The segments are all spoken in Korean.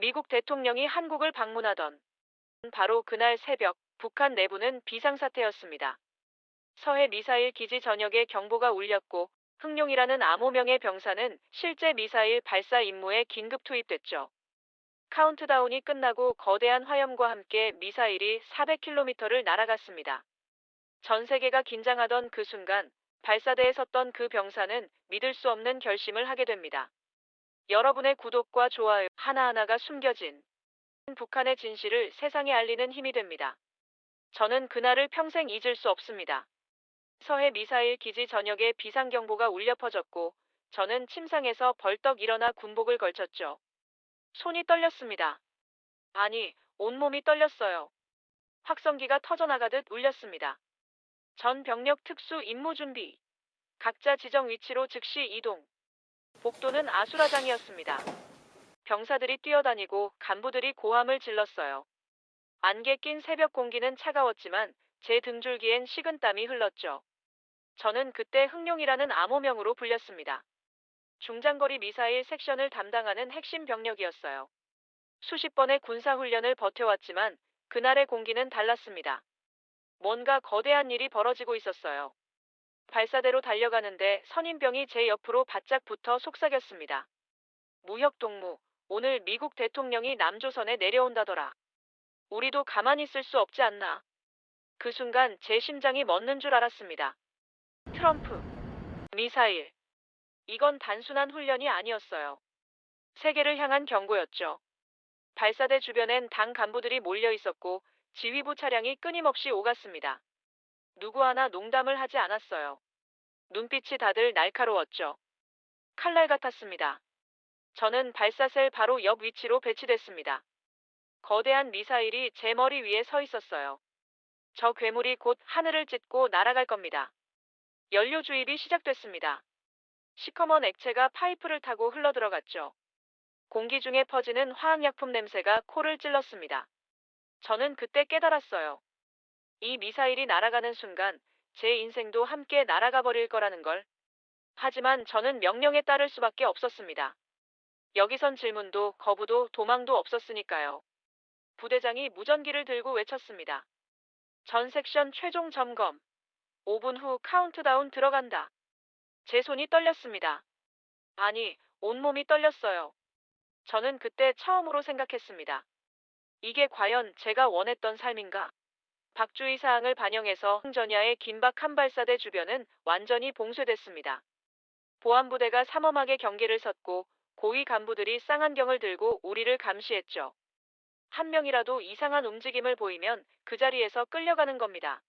미국 대통령이 한국을 방문하던 바로 그날 새벽 북한 내부는 비상사태였습니다. 서해 미사일 기지 전역에 경보가 울렸고 흥룡이라는 암호명의 병사는 실제 미사일 발사 임무에 긴급 투입됐죠. 카운트다운이 끝나고 거대한 화염과 함께 미사일이 400km를 날아갔습니다. 전 세계가 긴장하던 그 순간 발사대에 섰던 그 병사는 믿을 수 없는 결심을 하게 됩니다. 여러분의 구독과 좋아요 하나하나가 숨겨진 북한의 진실을 세상에 알리는 힘이 됩니다. 저는 그날을 평생 잊을 수 없습니다. 서해 미사일 기지 전역에 비상경보가 울려 퍼졌고 저는 침상에서 벌떡 일어나 군복을 걸쳤죠. 손이 떨렸습니다. 아니, 온몸이 떨렸어요. 확성기가 터져나가듯 울렸습니다. 전 병력 특수 임무 준비. 각자 지정 위치로 즉시 이동. 복도는 아수라장이었습니다. 병사들이 뛰어다니고 간부들이 고함을 질렀어요. 안개 낀 새벽 공기는 차가웠지만 제 등줄기엔 식은땀이 흘렀죠. 저는 그때 흥룡이라는 암호명으로 불렸습니다. 중장거리 미사일 섹션을 담당하는 핵심 병력이었어요. 수십 번의 군사훈련을 버텨왔지만 그날의 공기는 달랐습니다. 뭔가 거대한 일이 벌어지고 있었어요. 발사대로 달려가는데 선임병이 제 옆으로 바짝 붙어 속삭였습니다. 무역 동무, 오늘 미국 대통령이 남조선에 내려온다더라. 우리도 가만히 있을 수 없지 않나. 그 순간 제 심장이 멎는 줄 알았습니다. 트럼프, 미사일. 이건 단순한 훈련이 아니었어요. 세계를 향한 경고였죠. 발사대 주변엔 당 간부들이 몰려 있었고 지휘부 차량이 끊임없이 오갔습니다. 누구 하나 농담을 하지 않았어요. 눈빛이 다들 날카로웠죠. 칼날 같았습니다. 저는 발사셀 바로 옆 위치로 배치됐습니다. 거대한 미사일이 제 머리 위에 서 있었어요. 저 괴물이 곧 하늘을 찢고 날아갈 겁니다. 연료 주입이 시작됐습니다. 시커먼 액체가 파이프를 타고 흘러들어갔죠. 공기 중에 퍼지는 화학약품 냄새가 코를 찔렀습니다. 저는 그때 깨달았어요. 이 미사일이 날아가는 순간 제 인생도 함께 날아가 버릴 거라는 걸. 하지만 저는 명령에 따를 수밖에 없었습니다. 여기선 질문도 거부도 도망도 없었으니까요. 부대장이 무전기를 들고 외쳤습니다. 전 섹션 최종 점검. 5분 후 카운트다운 들어간다. 제 손이 떨렸습니다. 아니, 온몸이 떨렸어요. 저는 그때 처음으로 생각했습니다. 이게 과연 제가 원했던 삶인가? 박주의 사항을 반영해서 흥전야의 긴박 한 발사대 주변은 완전히 봉쇄됐습니다. 보안부대가 삼엄하게 경계를 섰고 고위 간부들이 쌍안경을 들고 우리를 감시했죠. 한 명이라도 이상한 움직임을 보이면 그 자리에서 끌려가는 겁니다.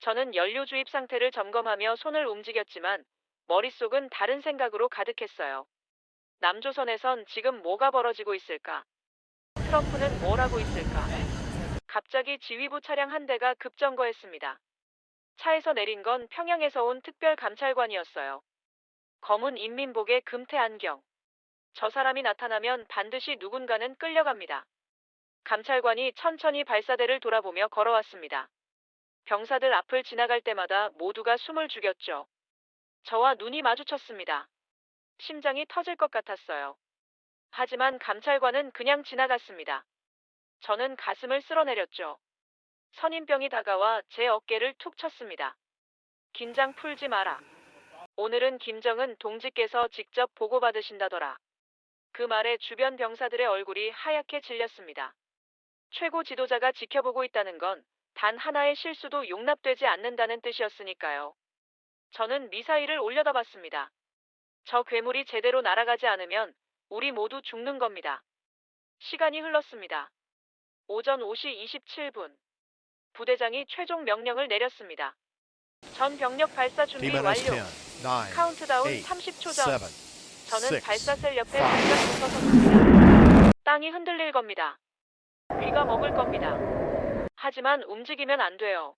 저는 연료 주입 상태를 점검하며 손을 움직였지만 머릿속은 다른 생각으로 가득했어요. 남조선에선 지금 뭐가 벌어지고 있을까? 트럼프는 뭘 하고 있을까? 갑자기 지휘부 차량 한 대가 급정거했습니다. 차에서 내린 건 평양에서 온 특별 감찰관이었어요. 검은 인민복에 금태 안경. 저 사람이 나타나면 반드시 누군가는 끌려갑니다. 감찰관이 천천히 발사대를 돌아보며 걸어왔습니다. 병사들 앞을 지나갈 때마다 모두가 숨을 죽였죠. 저와 눈이 마주쳤습니다. 심장이 터질 것 같았어요. 하지만 감찰관은 그냥 지나갔습니다. 저는 가슴을 쓸어내렸죠. 선임병이 다가와 제 어깨를 툭 쳤습니다. 긴장 풀지 마라. 오늘은 김정은 동지께서 직접 보고받으신다더라. 그 말에 주변 병사들의 얼굴이 하얗게 질렸습니다. 최고 지도자가 지켜보고 있다는 건 단 하나의 실수도 용납되지 않는다는 뜻이었으니까요. 저는 미사일을 올려다 봤습니다. 저 괴물이 제대로 날아가지 않으면 우리 모두 죽는 겁니다. 시간이 흘렀습니다. 오전 5시 27분. 부대장이 최종 명령을 내렸습니다. 전 병력 발사 준비 완료. 10, 9, 카운트다운 8, 30초 전. 7, 저는 6, 발사셀 옆에 잠깐 붙어섰습니다. 땅이 흔들릴 겁니다. 귀가 먹을 겁니다. 하지만 움직이면 안 돼요.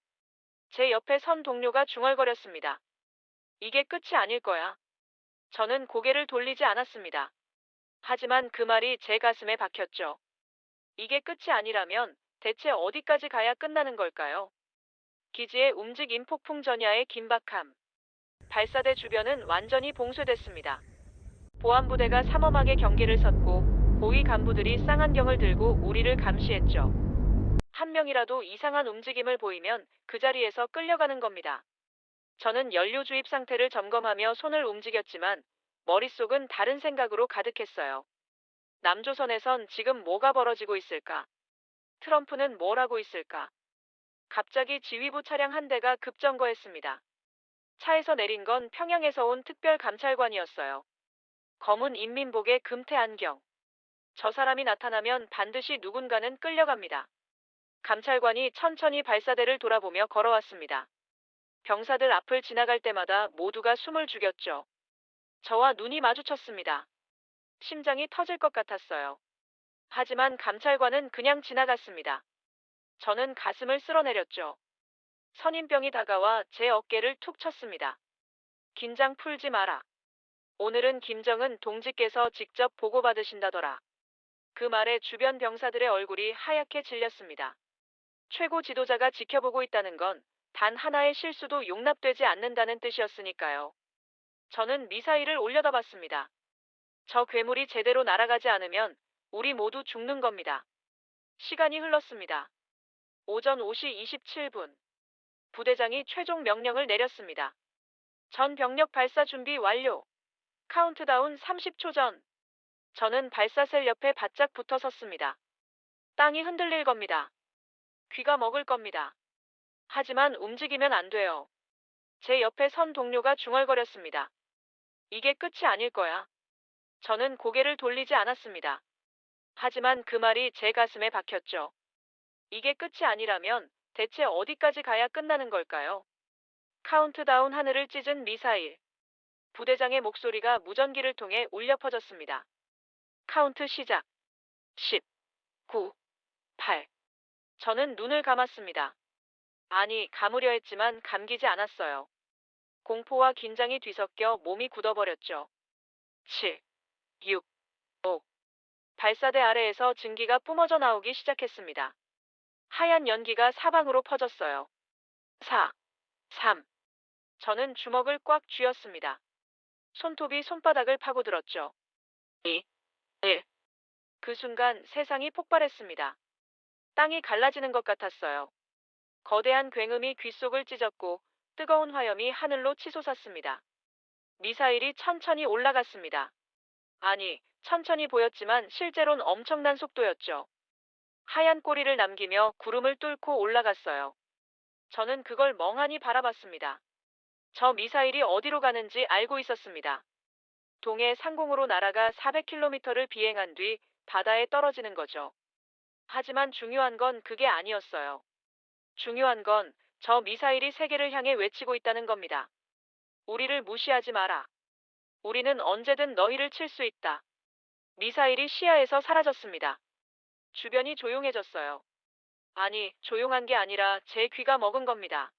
제 옆에 선 동료가 중얼거렸습니다. 이게 끝이 아닐 거야. 저는 고개를 돌리지 않았습니다. 하지만 그 말이 제 가슴에 박혔죠. 이게 끝이 아니라면 대체 어디까지 가야 끝나는 걸까요? 기지의 움직임 폭풍 전야의 긴박함. 발사대 주변은 완전히 봉쇄됐습니다. 보안부대가 삼엄하게 경계를 섰고 고위 간부들이 쌍안경을 들고 우리를 감시했죠. 한 명이라도 이상한 움직임을 보이면 그 자리에서 끌려가는 겁니다. 저는 연료 주입 상태를 점검하며 손을 움직였지만 머릿속은 다른 생각으로 가득했어요. 남조선에선 지금 뭐가 벌어지고 있을까? 트럼프는 뭘 하고 있을까? 갑자기 지휘부 차량 한 대가 급정거했습니다. 차에서 내린 건 평양에서 온 특별감찰관이었어요. 검은 인민복에 금태 안경. 저 사람이 나타나면 반드시 누군가는 끌려갑니다. 감찰관이 천천히 발사대를 돌아보며 걸어왔습니다. 병사들 앞을 지나갈 때마다 모두가 숨을 죽였죠. 저와 눈이 마주쳤습니다. 심장이 터질 것 같았어요. 하지만 감찰관은 그냥 지나갔습니다. 저는 가슴을 쓸어내렸죠. 선임병이 다가와 제 어깨를 툭 쳤습니다. 긴장 풀지 마라. 오늘은 김정은 동지께서 직접 보고받으신다더라. 그 말에 주변 병사들의 얼굴이 하얗게 질렸습니다. 최고 지도자가 지켜보고 있다는 건 단 하나의 실수도 용납되지 않는다는 뜻이었으니까요. 저는 미사일을 올려다 봤습니다. 저 괴물이 제대로 날아가지 않으면 우리 모두 죽는 겁니다. 시간이 흘렀습니다. 오전 5시 27분. 부대장이 최종 명령을 내렸습니다. 전 병력 발사 준비 완료. 카운트다운 30초 전. 저는 발사셀 옆에 바짝 붙어 섰습니다. 땅이 흔들릴 겁니다. 귀가 먹을 겁니다. 하지만 움직이면 안 돼요. 제 옆에 선 동료가 중얼거렸습니다. 이게 끝이 아닐 거야. 저는 고개를 돌리지 않았습니다. 하지만 그 말이 제 가슴에 박혔죠. 이게 끝이 아니라면 대체 어디까지 가야 끝나는 걸까요? 카운트다운 하늘을 찢은 미사일. 부대장의 목소리가 무전기를 통해 울려 퍼졌습니다. 카운트 시작. 10, 9, 8. 저는 눈을 감았습니다. 아니, 감으려 했지만 감기지 않았어요. 공포와 긴장이 뒤섞여 몸이 굳어버렸죠. 7, 6, 5. 발사대 아래에서 증기가 뿜어져 나오기 시작했습니다. 하얀 연기가 사방으로 퍼졌어요. 4, 3. 저는 주먹을 꽉 쥐었습니다. 손톱이 손바닥을 파고들었죠. 2, 1. 그 순간 세상이 폭발했습니다. 땅이 갈라지는 것 같았어요. 거대한 굉음이 귓속을 찢었고 뜨거운 화염이 하늘로 치솟았습니다. 미사일이 천천히 올라갔습니다. 아니, 천천히 보였지만 실제론 엄청난 속도였죠. 하얀 꼬리를 남기며 구름을 뚫고 올라갔어요. 저는 그걸 멍하니 바라봤습니다. 저 미사일이 어디로 가는지 알고 있었습니다. 동해 상공으로 날아가 400km를 비행한 뒤 바다에 떨어지는 거죠. 하지만 중요한 건 그게 아니었어요. 중요한 건 저 미사일이 세계를 향해 외치고 있다는 겁니다. 우리를 무시하지 마라. 우리는 언제든 너희를 칠 수 있다. 미사일이 시야에서 사라졌습니다. 주변이 조용해졌어요. 아니, 조용한 게 아니라 제 귀가 먹은 겁니다.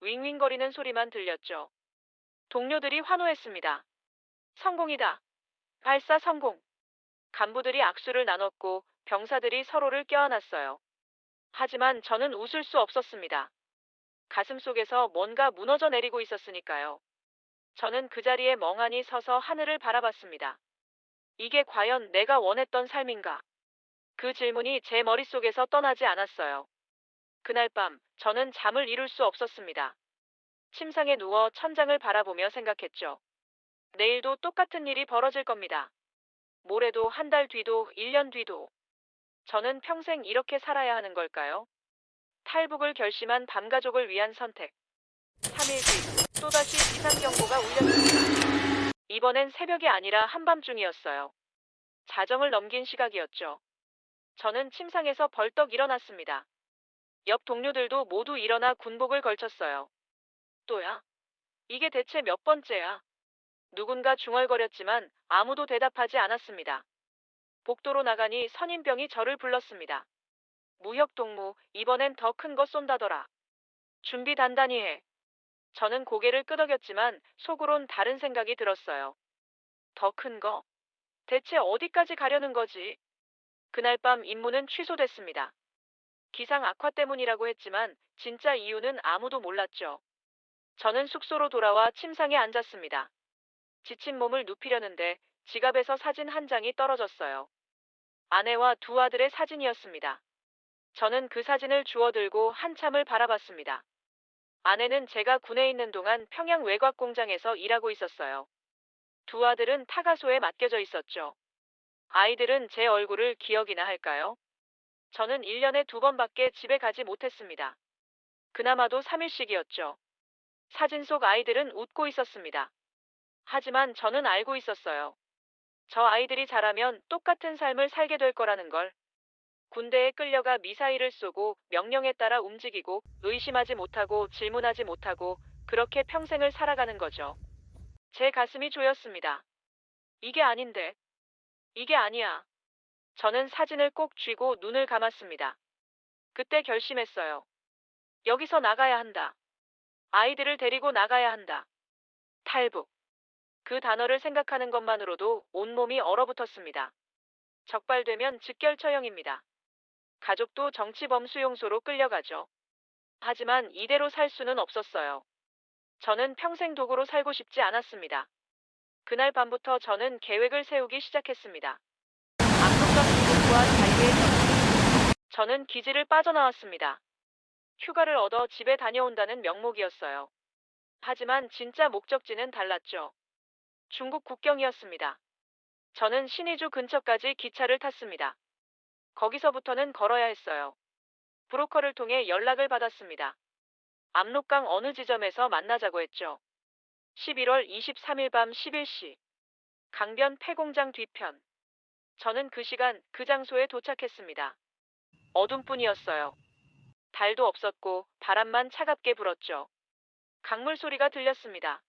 윙윙거리는 소리만 들렸죠. 동료들이 환호했습니다. 성공이다. 발사 성공. 간부들이 악수를 나눴고 병사들이 서로를 껴안았어요. 하지만 저는 웃을 수 없었습니다. 가슴 속에서 뭔가 무너져 내리고 있었으니까요. 저는 그 자리에 멍하니 서서 하늘을 바라봤습니다. 이게 과연 내가 원했던 삶인가? 그 질문이 제 머릿속에서 떠나지 않았어요. 그날 밤, 저는 잠을 이룰 수 없었습니다. 침상에 누워 천장을 바라보며 생각했죠. 내일도 똑같은 일이 벌어질 겁니다. 모레도 한 달 뒤도 1년 뒤도. 저는 평생 이렇게 살아야 하는 걸까요? 탈북을 결심한 밤가족을 위한 선택. 3일 뒤, 또다시 비상경보가 울렸습니다. 이번엔 새벽이 아니라 한밤중이었어요. 자정을 넘긴 시각이었죠. 저는 침상에서 벌떡 일어났습니다. 옆 동료들도 모두 일어나 군복을 걸쳤어요. 또야? 이게 대체 몇 번째야? 누군가 중얼거렸지만 아무도 대답하지 않았습니다. 복도로 나가니 선임병이 저를 불렀습니다. 무역동무, 이번엔 더 큰 거 쏜다더라. 준비 단단히 해. 저는 고개를 끄덕였지만 속으론 다른 생각이 들었어요. 더 큰 거? 대체 어디까지 가려는 거지? 그날 밤 임무는 취소됐습니다. 기상 악화 때문이라고 했지만 진짜 이유는 아무도 몰랐죠. 저는 숙소로 돌아와 침상에 앉았습니다. 지친 몸을 눕히려는데 지갑에서 사진 한 장이 떨어졌어요. 아내와 두 아들의 사진이었습니다. 저는 그 사진을 주워들고 한참을 바라봤습니다. 아내는 제가 군에 있는 동안 평양 외곽 공장에서 일하고 있었어요. 두 아들은 타가소에 맡겨져 있었죠. 아이들은 제 얼굴을 기억이나 할까요? 저는 1년에 두 번밖에 집에 가지 못했습니다. 그나마도 3일씩이었죠. 사진 속 아이들은 웃고 있었습니다. 하지만 저는 알고 있었어요. 저 아이들이 자라면 똑같은 삶을 살게 될 거라는 걸. 군대에 끌려가 미사일을 쏘고 명령에 따라 움직이고 의심하지 못하고 질문하지 못하고 그렇게 평생을 살아가는 거죠. 제 가슴이 조였습니다. 이게 아닌데. 이게 아니야. 저는 사진을 꼭 쥐고 눈을 감았습니다. 그때 결심했어요. 여기서 나가야 한다. 아이들을 데리고 나가야 한다. 탈북. 그 단어를 생각하는 것만으로도 온몸이 얼어붙었습니다. 적발되면 즉결 처형입니다. 가족도 정치범 수용소로 끌려가죠. 하지만 이대로 살 수는 없었어요. 저는 평생 독으로 살고 싶지 않았습니다. 그날 밤부터 저는 계획을 세우기 시작했습니다. 저는 기지를 빠져나왔습니다. 휴가를 얻어 집에 다녀온다는 명목이었어요. 하지만 진짜 목적지는 달랐죠. 중국 국경이었습니다. 저는 신의주 근처까지 기차를 탔습니다. 거기서부터는 걸어야 했어요. 브로커를 통해 연락을 받았습니다. 압록강 어느 지점에서 만나자고 했죠. 11월 23일 밤 11시. 강변 폐공장 뒤편. 저는 그 시간 그 장소에 도착했습니다. 어둠뿐이었어요. 달도 없었고 바람만 차갑게 불었죠. 강물 소리가 들렸습니다.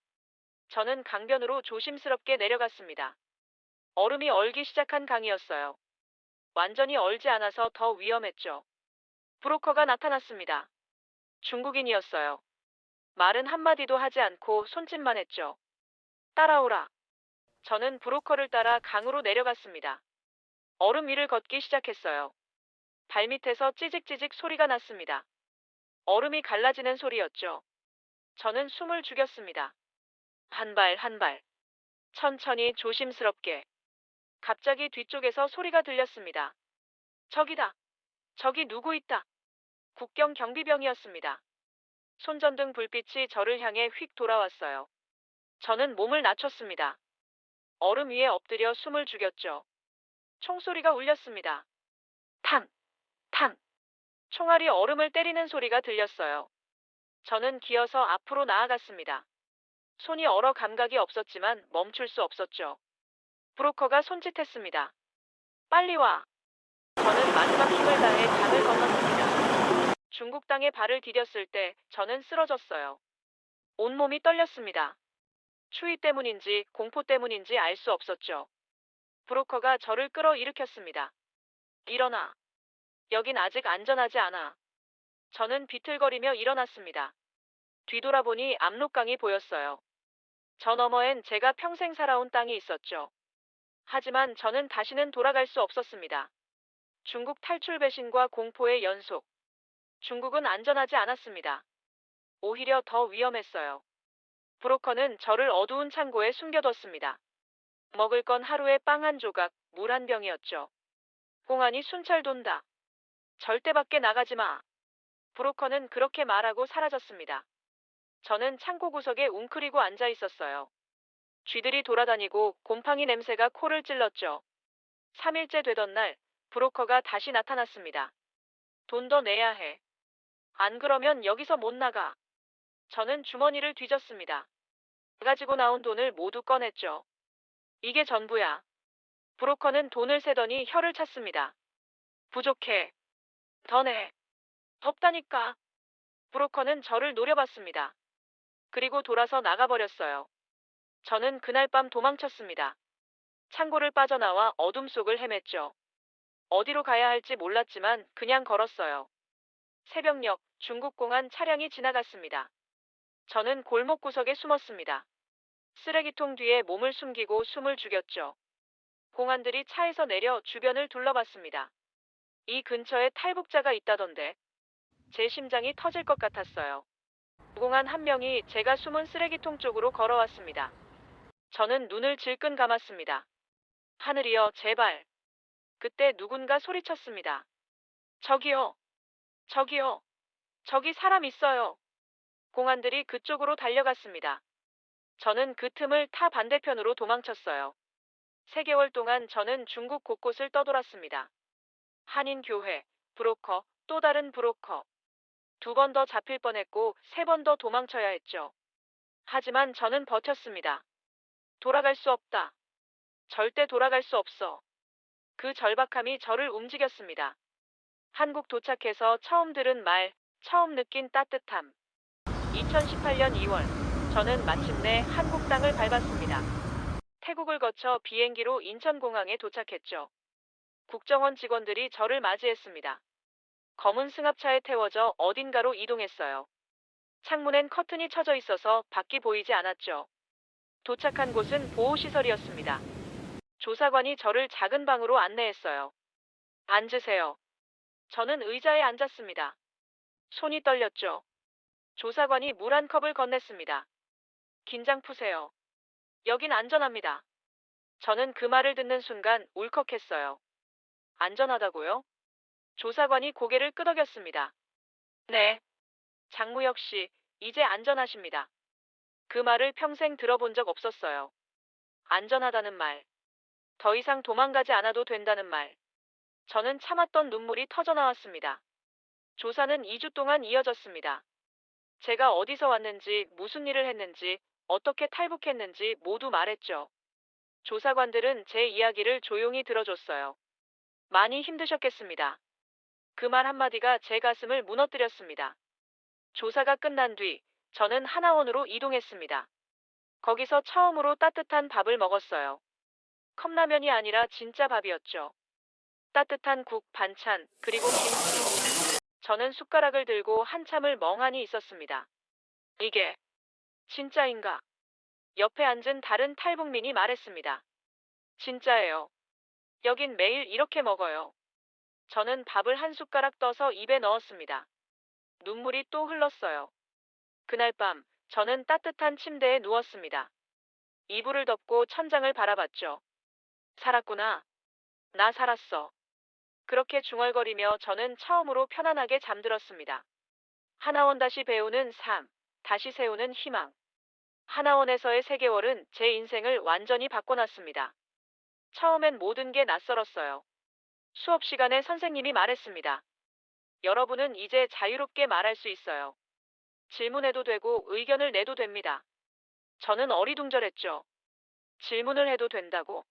저는 강변으로 조심스럽게 내려갔습니다. 얼음이 얼기 시작한 강이었어요. 완전히 얼지 않아서 더 위험했죠. 브로커가 나타났습니다. 중국인이었어요. 말은 한마디도 하지 않고 손짓만 했죠. 따라오라. 저는 브로커를 따라 강으로 내려갔습니다. 얼음 위를 걷기 시작했어요. 발밑에서 찌직찌직 소리가 났습니다. 얼음이 갈라지는 소리였죠. 저는 숨을 죽였습니다. 한 발 한 발. 천천히 조심스럽게. 갑자기 뒤쪽에서 소리가 들렸습니다. 저기다. 저기 누구 있다. 국경 경비병이었습니다. 손전등 불빛이 저를 향해 휙 돌아왔어요. 저는 몸을 낮췄습니다. 얼음 위에 엎드려 숨을 죽였죠. 총소리가 울렸습니다. 탕! 탕! 총알이 얼음을 때리는 소리가 들렸어요. 저는 기어서 앞으로 나아갔습니다. 손이 얼어 감각이 없었지만 멈출 수 없었죠. 브로커가 손짓했습니다. 빨리 와. 저는 마지막 힘을 다해 강을 건넜습니다. 중국 땅에 발을 디뎠을 때 저는 쓰러졌어요. 온몸이 떨렸습니다. 추위 때문인지 공포 때문인지 알 수 없었죠. 브로커가 저를 끌어일으켰습니다. 일어나. 여긴 아직 안전하지 않아. 저는 비틀거리며 일어났습니다. 뒤돌아보니 압록강이 보였어요. 저 너머엔 제가 평생 살아온 땅이 있었죠. 하지만 저는 다시는 돌아갈 수 없었습니다. 중국 탈출 배신과 공포의 연속. 중국은 안전하지 않았습니다. 오히려 더 위험했어요. 브로커는 저를 어두운 창고에 숨겨뒀습니다. 먹을 건 하루에 빵 한 조각, 물 한 병이었죠. 공안이 순찰 돈다. 절대 밖에 나가지 마. 브로커는 그렇게 말하고 사라졌습니다. 저는 창고 구석에 웅크리고 앉아 있었어요. 쥐들이 돌아다니고 곰팡이 냄새가 코를 찔렀죠. 3일째 되던 날, 브로커가 다시 나타났습니다. 돈 더 내야 해. 안 그러면 여기서 못 나가. 저는 주머니를 뒤졌습니다. 가지고 나온 돈을 모두 꺼냈죠. 이게 전부야. 브로커는 돈을 세더니 혀를 찼습니다. 부족해. 더 내. 덥다니까. 브로커는 저를 노려봤습니다. 그리고 돌아서 나가버렸어요. 저는 그날 밤 도망쳤습니다. 창고를 빠져나와 어둠 속을 헤맸죠. 어디로 가야 할지 몰랐지만 그냥 걸었어요. 새벽녘 중국공안 차량이 지나갔습니다. 저는 골목 구석에 숨었습니다. 쓰레기통 뒤에 몸을 숨기고 숨을 죽였죠. 공안들이 차에서 내려 주변을 둘러봤습니다. 이 근처에 탈북자가 있다던데 제 심장이 터질 것 같았어요. 공안 한 명이 제가 숨은 쓰레기통 쪽으로 걸어왔습니다. 저는 눈을 질끈 감았습니다. 하늘이여, 제발. 그때 누군가 소리쳤습니다. 저기요. 저기요. 저기 사람 있어요. 공안들이 그쪽으로 달려갔습니다. 저는 그 틈을 타 반대편으로 도망쳤어요. 3개월 동안 저는 중국 곳곳을 떠돌았습니다. 한인교회, 브로커, 또 다른 브로커. 두 번 더 잡힐 뻔했고 세 번 더 도망쳐야 했죠. 하지만 저는 버텼습니다. 돌아갈 수 없다. 절대 돌아갈 수 없어. 그 절박함이 저를 움직였습니다. 한국 도착해서 처음 들은 말, 처음 느낀 따뜻함. 2018년 2월, 저는 마침내 한국 땅을 밟았습니다. 태국을 거쳐 비행기로 인천공항에 도착했죠. 국정원 직원들이 저를 맞이했습니다. 검은 승합차에 태워져 어딘가로 이동했어요. 창문엔 커튼이 쳐져 있어서 밖이 보이지 않았죠. 도착한 곳은 보호시설이었습니다. 조사관이 저를 작은 방으로 안내했어요. 앉으세요. 저는 의자에 앉았습니다. 손이 떨렸죠. 조사관이 물 한 컵을 건넸습니다. 긴장 푸세요. 여긴 안전합니다. 저는 그 말을 듣는 순간 울컥했어요. 안전하다고요? 조사관이 고개를 끄덕였습니다. 네. 장무혁 씨, 이제 안전하십니다. 그 말을 평생 들어본 적 없었어요. 안전하다는 말. 더 이상 도망가지 않아도 된다는 말. 저는 참았던 눈물이 터져 나왔습니다. 조사는 2주 동안 이어졌습니다. 제가 어디서 왔는지, 무슨 일을 했는지, 어떻게 탈북했는지 모두 말했죠. 조사관들은 제 이야기를 조용히 들어줬어요. 많이 힘드셨겠습니다. 그 말 한마디가 제 가슴을 무너뜨렸습니다. 조사가 끝난 뒤 저는 하나원으로 이동했습니다. 거기서 처음으로 따뜻한 밥을 먹었어요. 컵라면이 아니라 진짜 밥이었죠. 따뜻한 국, 반찬, 그리고 김치. 저는 숟가락을 들고 한참을 멍하니 있었습니다. 이게 진짜인가? 옆에 앉은 다른 탈북민이 말했습니다. 진짜예요. 여긴 매일 이렇게 먹어요. 저는 밥을 한 숟가락 떠서 입에 넣었습니다. 눈물이 또 흘렀어요. 그날 밤, 저는 따뜻한 침대에 누웠습니다. 이불을 덮고 천장을 바라봤죠. 살았구나. 나 살았어. 그렇게 중얼거리며 저는 처음으로 편안하게 잠들었습니다. 하나원 다시 배우는 삶, 다시 세우는 희망. 하나원에서의 3개월은 제 인생을 완전히 바꿔놨습니다. 처음엔 모든 게 낯설었어요. 수업 시간에 선생님이 말했습니다. 여러분은 이제 자유롭게 말할 수 있어요. 질문해도 되고 의견을 내도 됩니다. 저는 어리둥절했죠. 질문을 해도 된다고.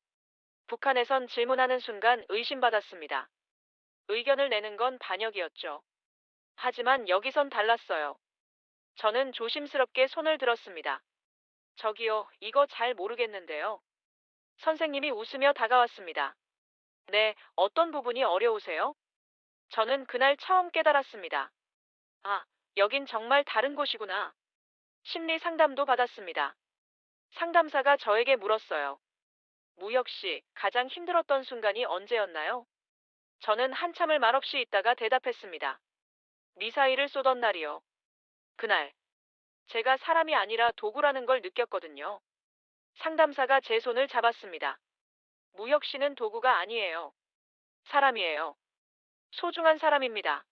북한에선 질문하는 순간 의심받았습니다. 의견을 내는 건 반역이었죠. 하지만 여기선 달랐어요. 저는 조심스럽게 손을 들었습니다. 저기요, 이거 잘 모르겠는데요. 선생님이 웃으며 다가왔습니다. 네, 어떤 부분이 어려우세요? 저는 그날 처음 깨달았습니다. 아, 여긴 정말 다른 곳이구나. 심리 상담도 받았습니다. 상담사가 저에게 물었어요. 무혁 씨, 가장 힘들었던 순간이 언제였나요? 저는 한참을 말없이 있다가 대답했습니다. 미사일을 쏘던 날이요. 그날, 제가 사람이 아니라 도구라는 걸 느꼈거든요. 상담사가 제 손을 잡았습니다. 무혁 씨는 도구가 아니에요. 사람이에요. 소중한 사람입니다.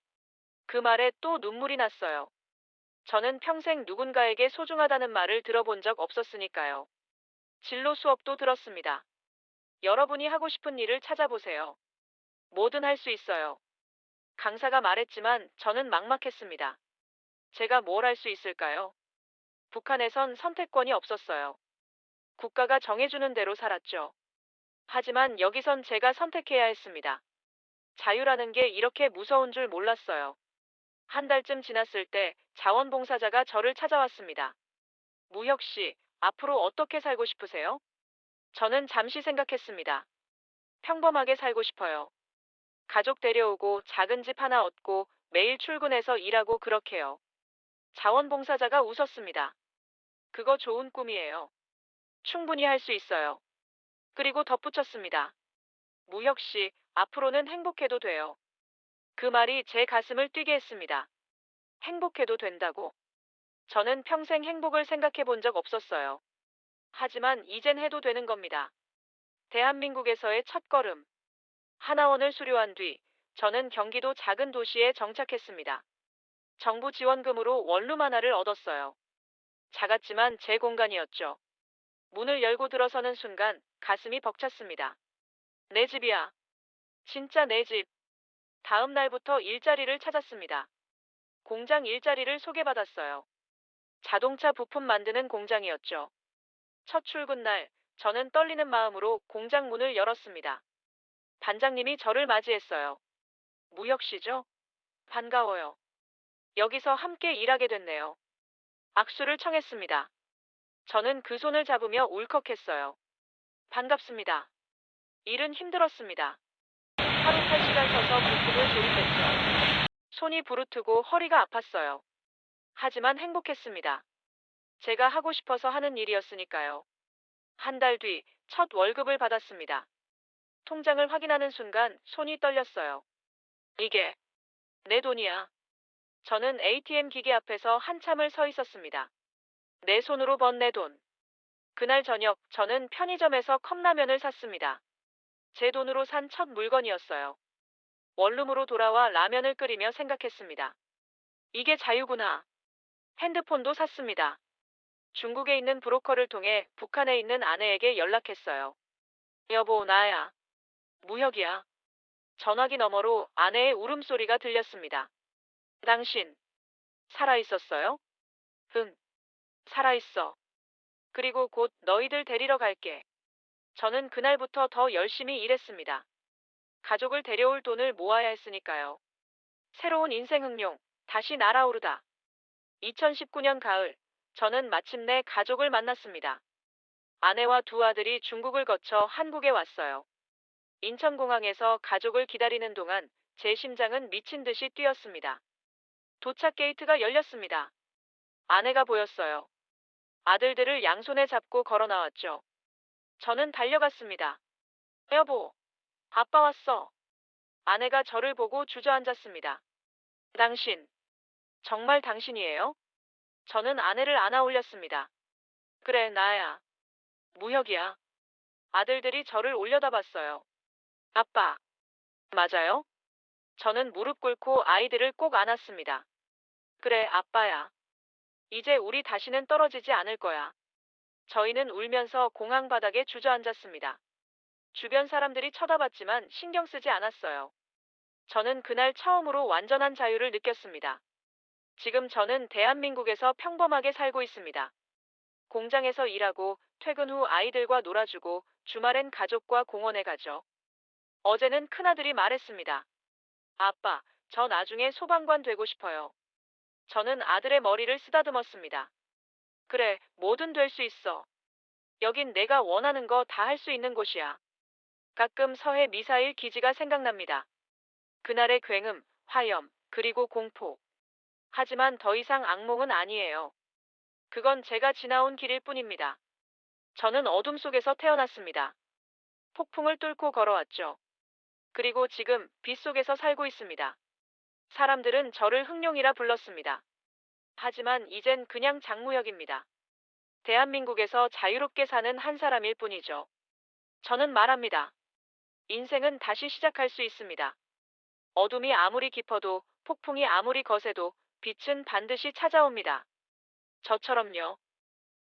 그 말에 또 눈물이 났어요. 저는 평생 누군가에게 소중하다는 말을 들어본 적 없었으니까요. 진로 수업도 들었습니다. 여러분이 하고 싶은 일을 찾아보세요. 뭐든 할 수 있어요. 강사가 말했지만 저는 막막했습니다. 제가 뭘 할 수 있을까요? 북한에선 선택권이 없었어요. 국가가 정해주는 대로 살았죠. 하지만 여기선 제가 선택해야 했습니다. 자유라는 게 이렇게 무서운 줄 몰랐어요. 한 달쯤 지났을 때 자원봉사자가 저를 찾아왔습니다. 무혁 씨, 앞으로 어떻게 살고 싶으세요? 저는 잠시 생각했습니다. 평범하게 살고 싶어요. 가족 데려오고 작은 집 하나 얻고 매일 출근해서 일하고 그렇게요. 자원봉사자가 웃었습니다. 그거 좋은 꿈이에요. 충분히 할 수 있어요. 그리고 덧붙였습니다. 무혁 씨, 앞으로는 행복해도 돼요. 그 말이 제 가슴을 뛰게 했습니다. 행복해도 된다고. 저는 평생 행복을 생각해 본 적 없었어요. 하지만 이젠 해도 되는 겁니다. 대한민국에서의 첫 걸음. 하나원을 수료한 뒤 저는 경기도 작은 도시에 정착했습니다. 정부 지원금으로 원룸 하나를 얻었어요. 작았지만 제 공간이었죠. 문을 열고 들어서는 순간 가슴이 벅찼습니다. 내 집이야. 진짜 내 집. 다음 날부터 일자리를 찾았습니다. 공장 일자리를 소개받았어요. 자동차 부품 만드는 공장이었죠. 첫 출근 날, 저는 떨리는 마음으로 공장 문을 열었습니다. 반장님이 저를 맞이했어요. 무혁 씨죠? 반가워요. 여기서 함께 일하게 됐네요. 악수를 청했습니다. 저는 그 손을 잡으며 울컥했어요. 반갑습니다. 일은 힘들었습니다. 하루 8시간 서서 부품을 조립했죠. 손이 부르트고 허리가 아팠어요. 하지만 행복했습니다. 제가 하고 싶어서 하는 일이었으니까요. 한 달 뒤 첫 월급을 받았습니다. 통장을 확인하는 순간 손이 떨렸어요. 이게 내 돈이야. 저는 ATM 기계 앞에서 한참을 서 있었습니다. 내 손으로 번 내 돈. 그날 저녁 저는 편의점에서 컵라면을 샀습니다. 제 돈으로 산 첫 물건이었어요. 원룸으로 돌아와 라면을 끓이며 생각했습니다. 이게 자유구나. 핸드폰도 샀습니다. 중국에 있는 브로커를 통해 북한에 있는 아내에게 연락했어요. 여보, 나야. 무혁이야. 전화기 너머로 아내의 울음소리가 들렸습니다. 당신, 살아있었어요? 응, 살아있어. 그리고 곧 너희들 데리러 갈게. 저는 그날부터 더 열심히 일했습니다. 가족을 데려올 돈을 모아야 했으니까요. 새로운 인생 흥룡, 다시 날아오르다. 2019년 가을, 저는 마침내 가족을 만났습니다. 아내와 두 아들이 중국을 거쳐 한국에 왔어요. 인천공항에서 가족을 기다리는 동안 제 심장은 미친 듯이 뛰었습니다. 도착 게이트가 열렸습니다. 아내가 보였어요. 아들들을 양손에 잡고 걸어 나왔죠. 저는 달려갔습니다. 여보, 아빠 왔어. 아내가 저를 보고 주저앉았습니다. 당신, 정말 당신이에요? 저는 아내를 안아 올렸습니다. 그래, 나야. 무혁이야. 아들들이 저를 올려다 봤어요. 아빠. 맞아요? 저는 무릎 꿇고 아이들을 꼭 안았습니다. 그래, 아빠야. 이제 우리 다시는 떨어지지 않을 거야. 저희는 울면서 공항 바닥에 주저앉았습니다. 주변 사람들이 쳐다봤지만 신경 쓰지 않았어요. 저는 그날 처음으로 완전한 자유를 느꼈습니다. 지금 저는 대한민국에서 평범하게 살고 있습니다. 공장에서 일하고 퇴근 후 아이들과 놀아주고 주말엔 가족과 공원에 가죠. 어제는 큰아들이 말했습니다. 아빠, 저 나중에 소방관 되고 싶어요. 저는 아들의 머리를 쓰다듬었습니다. 그래, 뭐든 될 수 있어. 여긴 내가 원하는 거 다 할 수 있는 곳이야. 가끔 서해 미사일 기지가 생각납니다. 그날의 굉음, 화염, 그리고 공포. 하지만 더 이상 악몽은 아니에요. 그건 제가 지나온 길일 뿐입니다. 저는 어둠 속에서 태어났습니다. 폭풍을 뚫고 걸어왔죠. 그리고 지금 빛 속에서 살고 있습니다. 사람들은 저를 흥룡이라 불렀습니다. 하지만 이젠 그냥 장무혁입니다. 대한민국에서 자유롭게 사는 한 사람일 뿐이죠. 저는 말합니다. 인생은 다시 시작할 수 있습니다. 어둠이 아무리 깊어도 폭풍이 아무리 거세도 빛은 반드시 찾아옵니다. 저처럼요.